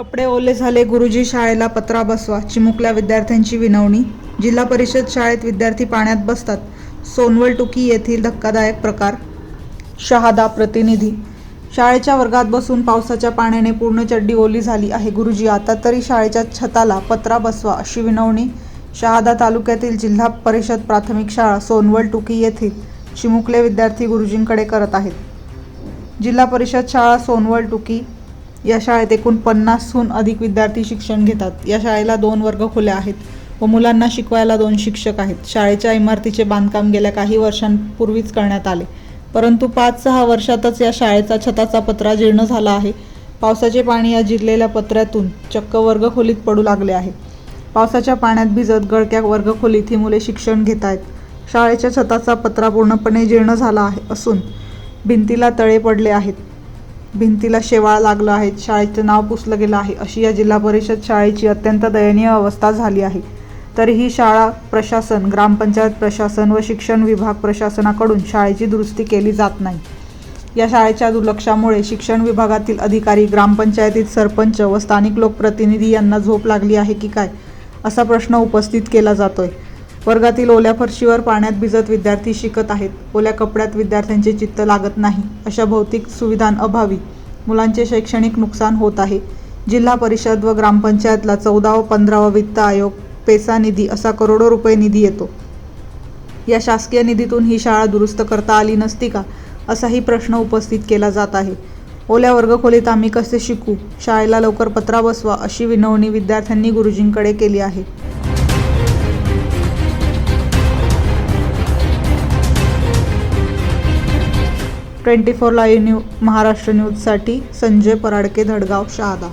कपडे ओले झाले गुरुजी शाळेला पत्रा बसवा चिमुकल्या विद्यार्थ्यांची विनवणी. जिल्हा परिषद शाळेत विद्यार्थी पाण्यात बसतात. सोनवल टुकी येथील धक्कादायक प्रकार. शहादा प्रतिनिधी. शाळेच्या वर्गात बसून पावसाच्या पाण्याने पूर्ण चड्डी ओली झाली आहे. गुरुजी आता तरी शाळेच्या छताला पत्रा बसवा अशी विनवणी. शहादा तालुक्यातील जिल्हा परिषद प्राथमिक शाळा सोनवल टुकी येथील चिमुकले विद्यार्थी गुरुजींकडे करत आहेत. जिल्हा परिषद शाळा सोनवल टुकी या शाळेत एकूण पन्नासहून अधिक विद्यार्थी शिक्षण घेतात. या शाळेला दोन वर्ग खोल्या आहेत व मुलांना शिकवायला दोन शिक्षक आहेत. शाळेच्या इमारतीचे बांधकाम गेल्या काही वर्षांपूर्वीच करण्यात आले. परंतु पाच सहा वर्षातच या शाळेचा छताचा पत्रा जीर्ण झाला आहे. पावसाचे पाणी या जिरलेल्या पत्र्यातून चक्क वर्गखोलीत पडू लागले आहे. पावसाच्या पाण्यात भिजत गळक्या वर्गखोलीत ही मुले शिक्षण घेत आहेत. शाळेच्या छताचा पत्रा पूर्णपणे जीर्ण झाला आहे असून भिंतीला तळे पडले आहेत. भिंतीला शेवाळ लागलं आहे. शाळेचं नाव पुसलं गेलं आहे. अशी या जिल्हा परिषद शाळेची अत्यंत दयनीय अवस्था झाली आहे. तरीही शाळा प्रशासन ग्रामपंचायत प्रशासन व शिक्षण विभाग प्रशासनाकडून शाळेची दुरुस्ती केली जात नाही. या शाळेच्या दुर्लक्षामुळे शिक्षण विभागातील अधिकारी ग्रामपंचायतीत सरपंच व स्थानिक लोकप्रतिनिधी यांना झोप लागली आहे की काय असा प्रश्न उपस्थित केला जातोय. वर्गातील ओल्या फरशीवर पाण्यात भिजत विद्यार्थी शिकत आहेत. ओल्या कपड्यात विद्यार्थ्यांचे चित्त लागत नाही. अशा भौतिक सुविधांअभावी मुलांचे शैक्षणिक नुकसान होत आहे. जिल्हा परिषद व ग्रामपंचायतला चौदा व पंधरावा वित्त आयोग पेसा निधी असा करोडो रुपये निधी येतो. या शासकीय निधीतून ही शाळा दुरुस्त करता आली नसती का? असाही प्रश्न उपस्थित केला जात आहे. ओल्या वर्गखोलीत आम्ही कसे शिकू? शाळेला लवकर पत्रा बसवा अशी विनवणी विद्यार्थ्यांनी गुरुजींकडे केली आहे. Twenty four live new Maharashtra न्यूजसाठी संजय पराडके धडगाव शहादा.